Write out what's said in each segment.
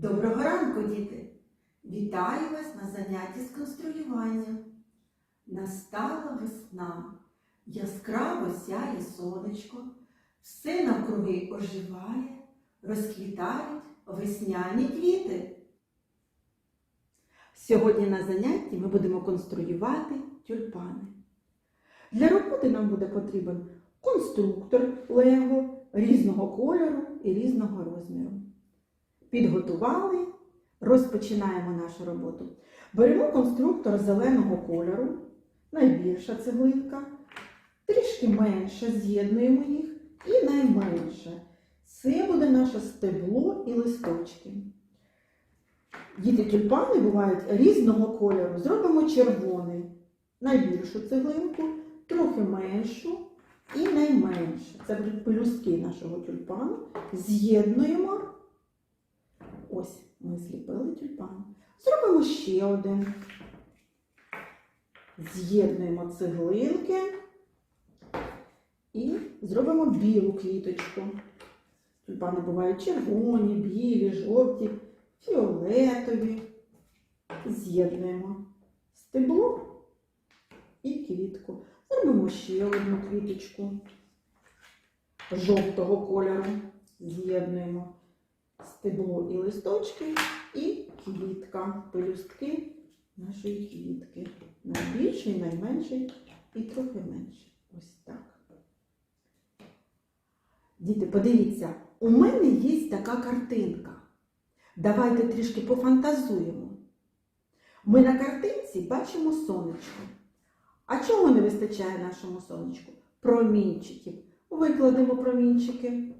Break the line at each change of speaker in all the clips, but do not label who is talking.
Доброго ранку, діти! Вітаю вас на занятті з конструювання. Настала весна, яскраво сяє сонечко, все навкруги оживає, розквітають весняні квіти. Сьогодні на занятті ми будемо конструювати тюльпани. Для роботи нам буде потрібен конструктор Лего різного кольору і різного розміру. Підготували, розпочинаємо нашу роботу. Беремо конструктор зеленого кольору, найбільша цеглинка, трішки менше з'єднуємо їх і найменше. Це буде наше стебло і листочки. Діти тюльпани бувають різного кольору. Зробимо червоний, найбільшу цеглинку, трохи меншу і найменше. Це будуть пелюстки нашого тюльпану. З'єднуємо. Ми зліпили тюльпан. Зробимо ще один. З'єднуємо цеглинки і зробимо білу квіточку. Тюльпани бувають червоні, білі, жовті, фіолетові. З'єднуємо стебло і квітку. Зробимо ще одну квіточку жовтого кольору. З'єднуємо стебло і листочки, і квітка, пелюстки нашої квітки. Найбільший, найменший і трохи менший. Ось так. Діти, подивіться, у мене є така картинка. Давайте трішки пофантазуємо. Ми на картинці бачимо сонечко. А чого не вистачає нашому сонечку? Промінчиків. Викладемо промінчики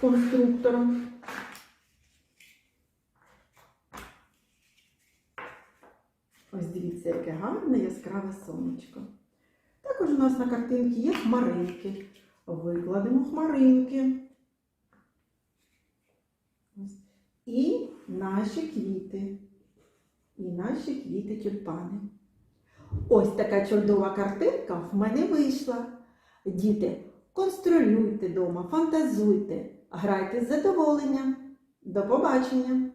конструктором. Ось дивіться, яке гарне яскраве сонечко. Також у нас на картинці є хмаринки. Викладемо хмаринки. І наші квіти. І наші квіти тюльпани. Ось така чудова картинка в мене вийшла. Діти, конструюйте вдома, фантазуйте, грайте з задоволенням. До побачення!